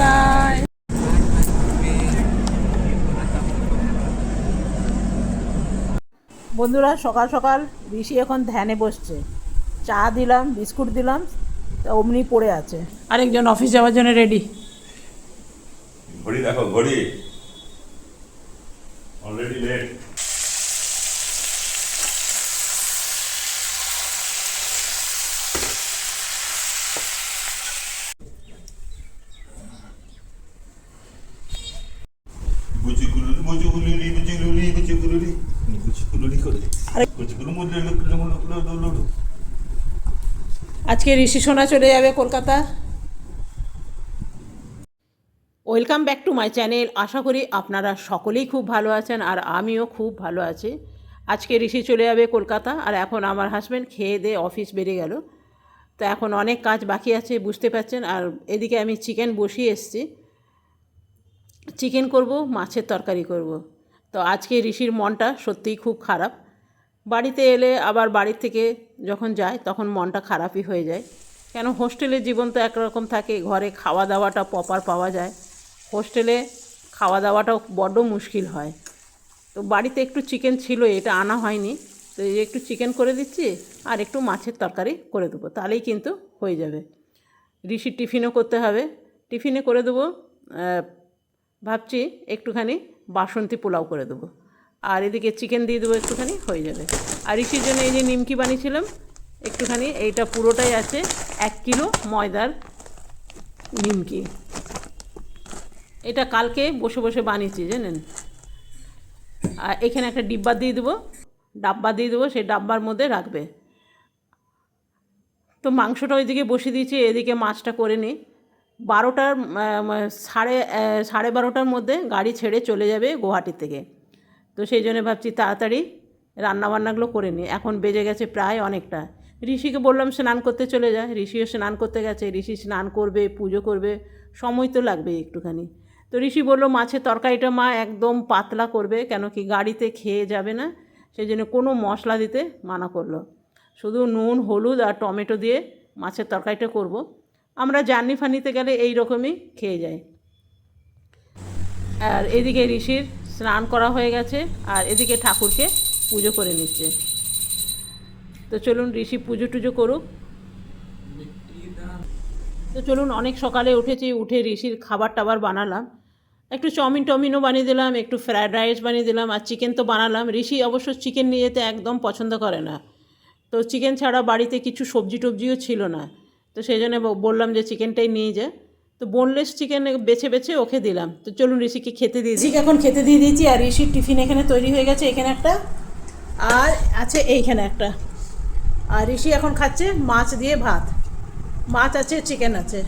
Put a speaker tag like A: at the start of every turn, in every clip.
A: Bye bye বন্ধুরা সকাল সকাল ঋষি এখন ধ্যানে বসছে। চা দিলাম বিস্কুট দিলাম তা অমনি পড়ে আছে। আরেকজন অফিস যাওয়ার জন্য রেডি
B: ঘড়ি দেখো ঘড়ি। অলরেডি লেট
A: আজকে ঋষি সোনা চলে যাবে Kolkata. Welcome back to my channel আশা করি আপনারা সকলেই খুব ভালো আছেন আর আমিও খুব ভালো আছি। আজকে ঋষি চলে যাবে কলকাতা আর এখন আমার হাজব্যান্ড খেয়ে দিয়ে অফিস বেরিয়ে গেল। তো এখন অনেক কাজ বাকি আছে, বুঝতে পারছেন? আর এদিকে আমি চিকেন বসিয়ে এসেছি। চিকেন করব, মাছের তরকারি করব। তো আজকে ঋষির মনটা সত্যিই খুব খারাপ। বাড়িতে এলে আবার বাড়ির থেকে যখন যায় তখন মনটা খারাপই হয়ে যায়। কেন হোস্টেলের জীবন তো একরকম থাকে, ঘরে খাওয়া দাওয়াটা প্রপার পাওয়া যায়। হোস্টেলে খাওয়া দাওয়াটাও বড্ড মুশকিল হয়। তো বাড়িতে একটু চিকেন ছিল, এটা আনা হয়নি। তো এই একটু চিকেন করে দিচ্ছি আর একটু মাছের তরকারি করে দেবো, তাহলেই কিন্তু হয়ে যাবে। ঋষির টিফিনও করতে হবে। টিফিনে করে দেবো ভাবছি একটুখানি বাসন্তী পোলাও করে দেবো। আর এদিকে চিকেন দিয়ে দেবো একটুখানি, হয়ে যাবে। আর ঋষির জন্য এই যে নিমকি বানিয়েছিলাম, একটুখানি এইটা পুরোটাই আছে, এক কিলো ময়দার নিমকি। এটা কালকে বসে বসে বানিয়েছি, জানেন? আর এখানে একটা ডিব্বা দিয়ে দেবো, ডাব্বা দিয়ে দেবো, সেই ডাব্বার মধ্যে রাখবে। তো মাংসটা ওইদিকে বসিয়ে দিয়েছি, এদিকে মাছটা করে নিই। বারোটার সাড়ে সাড়ে বারোটার মধ্যে গাড়ি ছেড়ে চলে যাবে গুয়াহাটির থেকে। তো সেই জন্য ভাবছি তাড়াতাড়ি রান্নাবান্নাগুলো করে নিই। এখন বেজে গেছে প্রায় অনেকটা। ঋষিকে বললাম, স্নান করতে চলে যায় ঋষিও স্নান করতে গেছে। ঋষি স্নান করবে, পুজো করবে। সময় তো লাগবে একটুখানি। তো ঋষি বলল, মাছের তরকারিটা মা একদম পাতলা করবে, কেন কি গাড়িতে খেয়ে যাবে না? সেই জন্য কোনো মশলা দিতে মানা করল। শুধু নুন, হলুদ আর টমেটো দিয়ে মাছের তরকারিটা করব। আমরা জার্নি ফানিতে গেলে এই রকমই খেয়ে যাই। আর এদিকে ঋষির স্নান করা হয়ে গেছে আর এদিকে ঠাকুরকে পুজো করে নিচ্ছে। তো চলুন ঋষি পুজো টুজো করুক। তো চলুন অনেক সকালে উঠেছি, উঠে ঋষির খাবার টাবার বানালাম। একটু চাউমিন টাউমিনও বানিয়ে দিলাম, একটু ফ্রায়েড রাইস বানিয়ে দিলাম আর চিকেন তো বানালাম। ঋষি অবশ্য চিকেন নিয়ে যেতে একদম পছন্দ করে না। তো চিকেন ছাড়া বাড়িতে কিছু সবজি টবজিও ছিল না। তো সেই জন্য বললাম যে চিকেনটাই নিয়ে যা। তো বোনলেস চিকেন বেছে বেছে ওকে দিলাম। তো চলুন ঋষিকে খেতে দিয়ে ঋষিকে এখন খেতে দিয়ে দিয়েছি, আর ঋষির টিফিন এখানে তৈরি হয়ে গেছে, এখানে একটা। আর আছে এইখানে একটা। আর ঋষি এখন খাচ্ছে মাছ দিয়ে ভাত। মাছ আছে চিকেন আছে।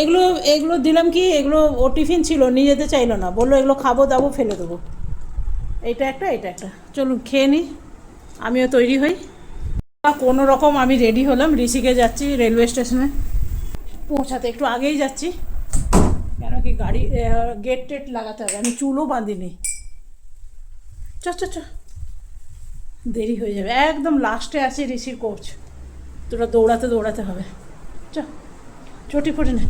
A: এগুলো এগুলো দিলাম কি, এগুলো ও টিফিন ছিল, নিয়ে যেতে চাইলো না। বলল এগুলো খাব, দাবো, ফেলে দেবো। এইটা একটা এটা একটা। চলুন খেয়ে নিই। আমিও তৈরি হই। কোনো রকম আমি রেডি হলাম। ঋষিকে যাচ্ছি রেলওয়ে স্টেশনে। পৌঁছাতে, একটু আগেই যাচ্ছি। কেন কি গাড়ি গেট টেট লাগাতে হবে, আমি চুলও বাঁধিনি। চ চ চ। দেরি হয়ে যাবে। একদম লাস্টে আছে ঋষির কোচ তোরা দৌড়াতে দৌড়াতে হবে। চ, চটি ফটি নে।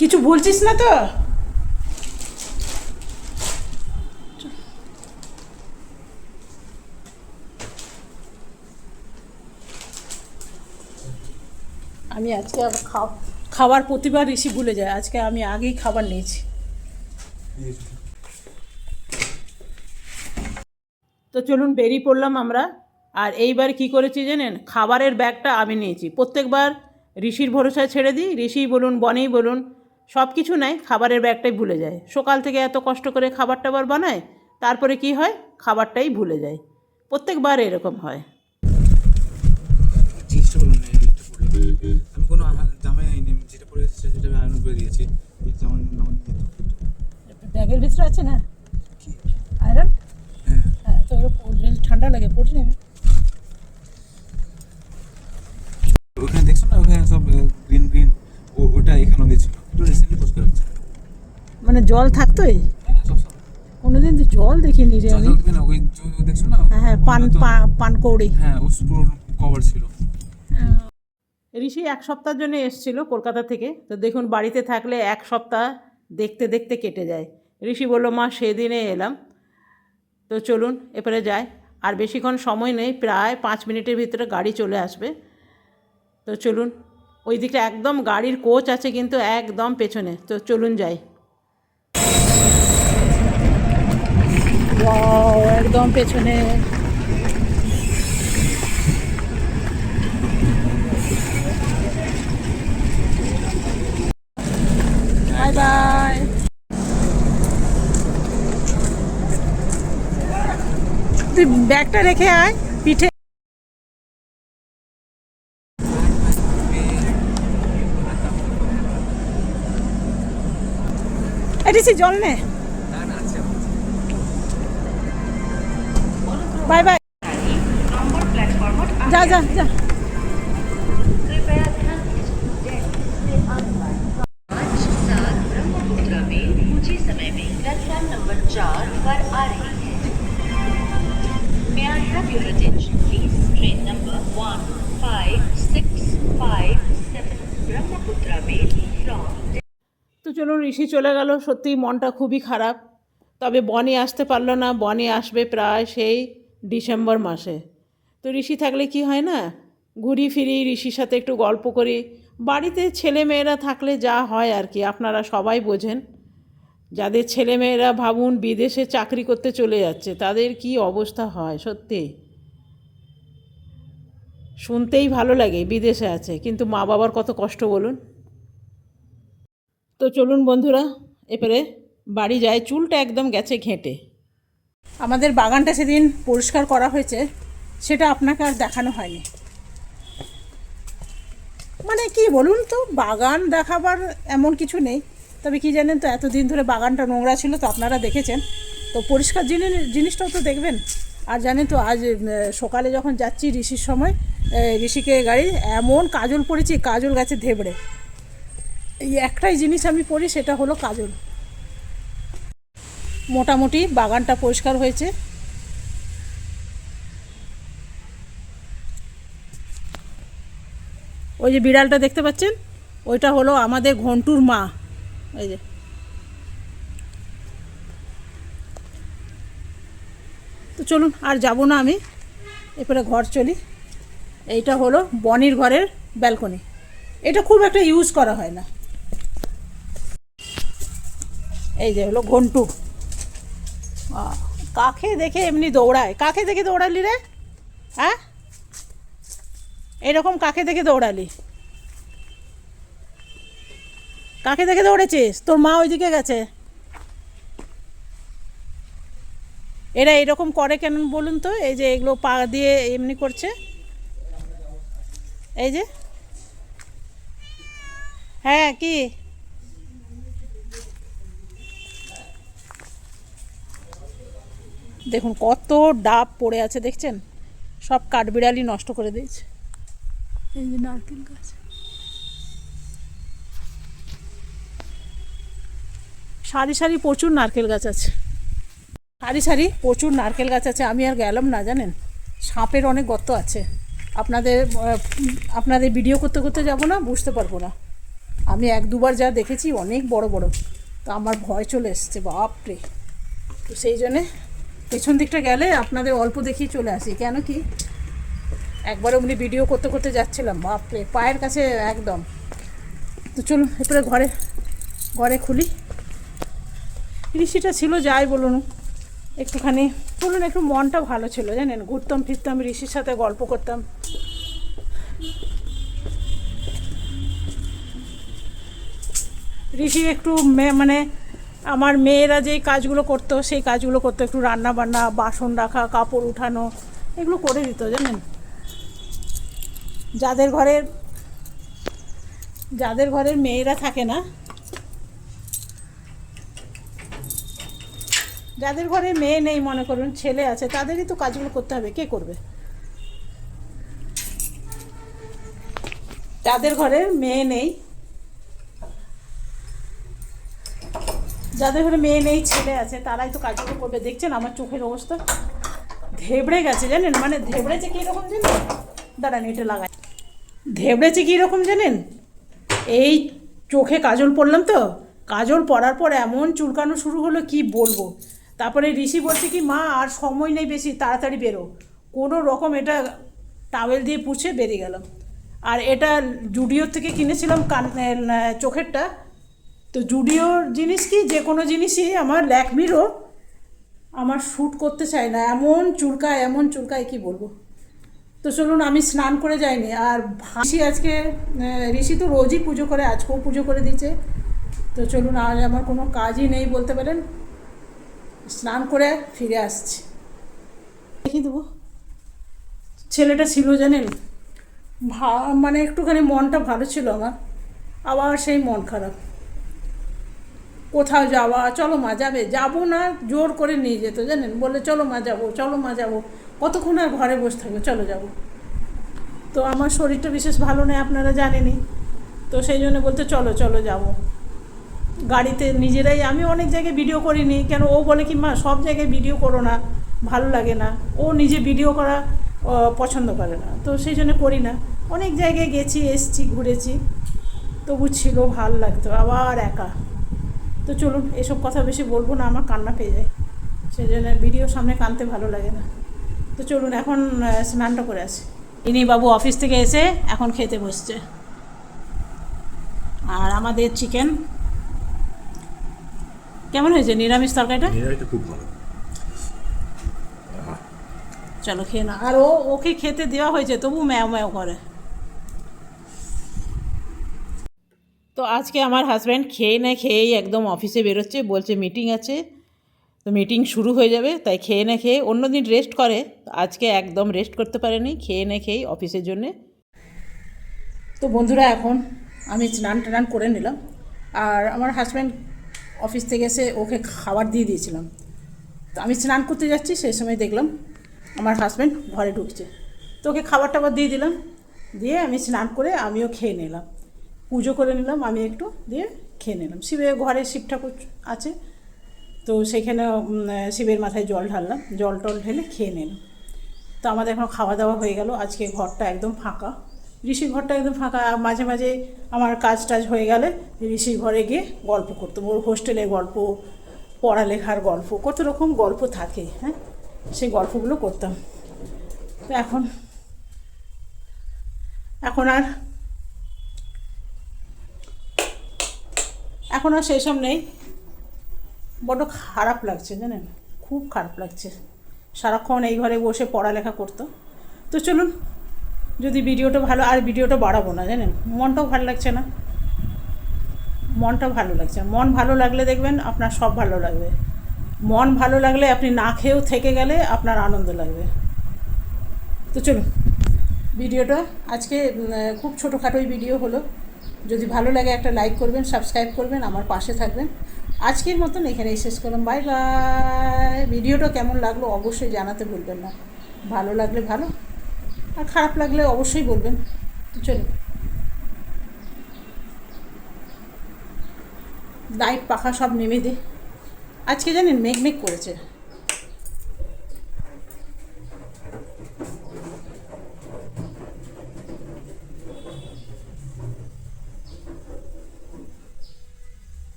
A: কিছু বলছিস না তো? আমি আজকে আবার খাও খাবার প্রতিবার ঋষি ভুলে যায়। আজকে আমি আগেই খাবার নিয়েছি। তো চলুন বেরিয়ে পড়লাম আমরা। আর এইবার কি করেছি জানেন? খাবারের ব্যাগটা আমি নিয়েছি। প্রত্যেকবার ঋষির ভরসায় ছেড়ে দিই। ঋষিই বলুন, বনেই বলুন সব কিছু নাই, খাবারের ব্যাগটাই ভুলে যায়। সকাল থেকে এত কষ্ট করে খাবার টাবার বানায়, তারপরে কি হয়? খাবারটাই ভুলে যায়। প্রত্যেকবার এরকম হয়।
C: নিয়ে দাও।
A: ব্যাগের ভিতরে আছে না? আয়রন?
C: হ্যাঁ।
A: হ্যাঁ তো ঠান্ডা লাগে পড়ে নেবে
C: ওখানে দেখছ না ওখানে সব গ্রিন গ্রিন ওটা এখানে দিয়েছিল। একটু রিসেন্টলি পোস্ট করে দিচ্ছে
A: মানে জল থাকতোই?
C: হ্যাঁ
A: কোনোদিন তো জল দেখিনি রে আমি।
C: জল দিবে না ওই দেখছ না
A: হ্যাঁ হ্যাঁ পান পান কৌড়ি।
C: হ্যাঁ ও পুরো কভার ছিল।
D: ঋষি এক সপ্তাহের জন্য এসেছিল কলকাতা থেকে। তো দেখুন, বাড়িতে থাকলে এক সপ্তাহ দেখতে দেখতে কেটে যায়। ঋষি বলল, মা, সেদিনে এলাম। তো চলুন, এবারে যাই। আর বেশিক্ষণ সময় নেই, প্রায় পাঁচ মিনিটের ভিতরে গাড়ি চলে আসবে। তো চলুন, ওই দিকটা একদম গাড়ির কোচ আছে কিন্তু একদম পেছনে। তো চলুন যাই। একদম পেছনে বাই বাই তুই ব্যাগটা রেখে আয় পিঠে। এটিসি জল নে। Bye bye. যা যা যা। চলুন ঋষি চলে গেল। সত্যি মনটা খুবই খারাপ। তবে বনে আসতে পারল না। বনে আসবে প্রায় সেই ডিসেম্বর মাসে। তো ঋষি থাকলে কি হয় না? ঘুরি ফিরি, ঋষির সাথে একটু গল্প করি। বাড়িতে ছেলে মেয়েরা থাকলে যা হয় আর কি, আপনারা সবাই বোঝেন। যাদের ছেলে মেয়েরা ভাবুন বিদেশে চাকরি করতে চলে যাচ্ছে, তাদের কি অবস্থা হয় সত্যি? শুনতেই ভালো লাগে, বিদেশে আছে। কিন্তু মা বাবার কত কষ্ট বলুন। তো চলুন বন্ধুরা, এবারে বাড়ি যায়, চুলটা একদম গেছে ঘেঁটে। আমাদের বাগানটা সেদিন পরিষ্কার করা হয়েছে, সেটা আপনাকে আর দেখানো হয়নি। মানে কি বলুন তো, বাগান দেখাবার এমন কিছু নেই। তবে কি জানেন তো, এতদিন ধরে বাগানটা নোংরা ছিল, তো আপনারা দেখেছেন। তো পরিষ্কার জিনিস, জিনিসটাও তো দেখবেন। আর জানেন তো, আজ সকালে যখন যাচ্ছি ঋষির সময় ঋষিকে গাড়ি, এমন কাজল পড়েছি, কাজল গাছে ধেবড়ে। এই একটাই জিনিস আমি পড়ি, সেটা হলো কাজল। মোটামুটি বাগানটা পরিষ্কার হয়েছে। ওই যে বিড়ালটা দেখতে পাচ্ছেন? ওইটা হলো আমাদের ঘন্টুর মা। এই যে। তো চলুন, আর যাব না আমি। এরপরে ঘর চলি। এইটা হলো বনির ঘরের ব্যালকনি। এটা খুব একটা ইউজ করা হয় না। এই যে হলো ঘন্টু। কাকে দেখে এমনি দৌড়ায়? কাকে দেখে দৌড়ালি রে? হ্যাঁ? এরকম কাকে দেখে দৌড়ালি? কাকে দেখে দৌড়েছিস? তোর মা ওইদিকে গেছে। এরা এরকম করে কেন বলুন তো? এই যে এগুলো পা দিয়ে এমনি করছে। এই যে। হ্যাঁ কি? দেখুন কত ডাব পড়ে আছে দেখছেন? সব কাঠবিড়ালি নষ্ট করে দিয়েছে। এই যে নারকেল গাছ। সারি সারি প্রচুর নারকেল গাছ আছে। সারি সারি প্রচুর নারকেল গাছ আছে আমি আর গেলাম না জানেন? সাপের অনেক গর্ত আছে। আপনাদের আপনাদের ভিডিও করতে করতে যাব না বুঝতে পারব না। আমি এক দুবার যা দেখেছি অনেক বড় বড়। তো আমার ভয় চলে এসছে বাপরে। তো সেই জন্যে পেছন দিকটা গেলে আপনাদের অল্প দেখেই চলে আসি। কেন কি? একবার অমনি ভিডিও করতে করতে যাচ্ছিলাম, বাপরে, পায়ের কাছে একদম। তো চলুন, এরপরে ঘরে ঘরে খুলি। ঋষিটা ছিল, যাই বলুন, একটুখানি, বলুন একটু মনটা ভালো ছিল, জানেন? ঘুরতাম, ফিরতাম, ঋষির সাথে গল্প করতাম। ঋষি একটু মানে আমার মেয়েরা যেই কাজগুলো করতো, সেই কাজগুলো করতো। একটু রান্না বান্না বাসন রাখা, কাপড় উঠানো, এগুলো করে দিত, জানেন? যাদের ঘরের যাদের ঘরের মেয়েরা থাকে না, যাদের ঘরে মেয়ে নেই, মনে করুন, ছেলে আছে, তাদেরই তো কাজগুলো করতে হবে, কে করবে? যাদের ঘরে মেয়ে নেই যাদের ঘরে মেয়ে নেই, ছেলে আছে, তারাই তো কাজগুলো করবে। দেখছেন আমার চোখের অবস্থা? ধেবড়ে গেছে জানেন? মানে ধেবড়েছে কীরকম জানেন? দাঁড়ান, এটা লাগাই। ধেবড়েছে কীরকম জানেন? এই চোখে কাজল পরলাম তো? কাজল পরার পর এমন চুলকানো শুরু হলো, কি বলব? তারপরে ঋষি বলছে কি, মা, আর সময় নেই বেশি, তাড়াতাড়ি বেরো। কোনো রকম এটা টাওয়েল দিয়ে পুছে বেরিয়ে গেলাম। আর এটা জুডিওর থেকে কিনেছিলাম কান চোখেরটা। তো জুডিওর জিনিস কি? যে কোনো জিনিসই আমার ল্যাকমিরও আমার শ্যুট করতে চায় না। এমন চুলকায় এমন চুলকায় কি বলব? তো চলুন, আমি স্নান করে যাইনি। আর ভাসি আজকে ঋষি তো রোজই পুজো করে, আজকেও পুজো করে দিচ্ছে তো চলুন, আজ আমার কোনো কাজই নেই বলতে পারেন। স্নান করে ফিরে আসছি। দেখিয়ে দেবো। ছেলেটা ছিল জানেন? ভা মানে একটুখানি মনটা ভালো ছিল আমার। আবার সেই মন খারাপ। কোথাও যাওয়া, চলো মা যাবে। যাব না, জোর করে নিয়ে যেত, জানেন? বলে চলো মা যাব, চলো মা যাব। কতক্ষণ আর ঘরে বসে থাকবে? চলো যাব। তো আমার শরীরটা বিশেষ ভালো নেই, আপনারা জানেনই। তো সেই জন্য বলতে, চলো চলো যাব। গাড়িতে নিজেরাই, আমি অনেক জায়গায় ভিডিও করিনি। কেন? ও বলে কি, মা, সব জায়গায় ভিডিও করো না, ভালো লাগে না। ও নিজে ভিডিও করা পছন্দ করে না। তো সেই জন্য করি না। অনেক জায়গায় গেছি, এসছি, ঘুরেছি। তবু ছিল, ভালো লাগতো। আবার একা। তো চলুন এসব কথা বেশি বলব না আমার কান্না পেয়ে যায়। সেই জন্য ভিডিও সামনে কানতে ভালো লাগে না। তো চলুন এখন স্নানটা করে আসি। ইনি বাবু অফিস থেকে এসে এখন খেতে বসছে। আর আমাদের চিকেন। কেমন হয়েছে? নিরামিষ তরকারিটা?
B: খুব ভালো।
D: চলো খেয়ে না আর ও ওকে খেতে দেওয়া হয়েছে তবু ম্যাও ম্যাও করে। তো আজকে আমার হাজব্যান্ড খেয়ে না খেয়েই একদম অফিসে বেরোচ্ছে, বলছে মিটিং আছে, তো মিটিং শুরু হয়ে যাবে, তাই খেয়ে না খেয়ে অন্য দিন রেস্ট করে আজকে একদম রেস্ট করতে পারেনি, খেয়ে না খেয়েই অফিসের জন্যে। তো বন্ধুরা এখন আমি স্নান টান করে নিলাম, আর আমার হাজব্যান্ড অফিস থেকে এসে ওকে খাবার দিয়ে দিয়েছিলাম। তো আমি স্নান করতে যাচ্ছি, সেই সময় দেখলাম আমার হাজব্যান্ড ঘরে ঢুকছে। তো ওকে খাবার টাবার দিয়ে দিলাম, দিয়ে আমি স্নান করে আমিও খেয়ে নিলাম। পুজো করে নিলাম, আমি একটু দিয়ে খেয়ে নিলাম। শিবে ঘরে শিব ঠাকুর আছে, তো সেখানে শিবের মাথায় জল ঢাললাম, জল টল ঢেলে খেয়ে নিলাম। তো আমাদের এখন খাওয়া দাওয়া হয়ে গেল, আজকে ঘরটা একদম ফাঁকা। ঋষির ঘরটা একদম ফাঁকা মাঝে মাঝে আমার কাজ টাজ হয়ে গেলে ঋষির ঘরে গিয়ে গল্প করতাম ওর হোস্টেলের গল্প, পড়ালেখার গল্প, কত রকম গল্প থাকে হ্যাঁ? সেই গল্পগুলো করতাম। তো এখন এখন আর এখন আর সেসব নেই। বড্ড খারাপ লাগছে, জানেন? খুব খারাপ লাগছে। সারাক্ষণ এই ঘরে বসে পড়ালেখা করতো। তো চলুন, যদি ভিডিওটা ভালো, আর ভিডিওটা বাড়াবো না, জানেন? মনটাও ভালো লাগছে না। মনটা ভালো লাগছে মন ভালো লাগলে দেখবেন আপনার সব ভালো লাগবে। মন ভালো লাগলে আপনি না খেয়েও থেকে গেলে আপনার আনন্দ লাগবে। তো চলুন, ভিডিওটা আজকে খুব ছোটোখাটোই ভিডিও হলো। যদি ভালো লাগে একটা লাইক করবেন সাবস্ক্রাইব করবেন, আমার পাশে থাকবেন। আজকের মতন এখানেই শেষ করলাম। বাই বাই ভিডিওটা কেমন লাগল অবশ্যই জানাতে বলবেন না। ভালো লাগলে ভালো, আর খারাপ লাগলে অবশ্যই বলবেন। তো চলুন। লাইট পাখা সব নেমে দে। আজকে জানেন মেঘ মেঘ করেছে।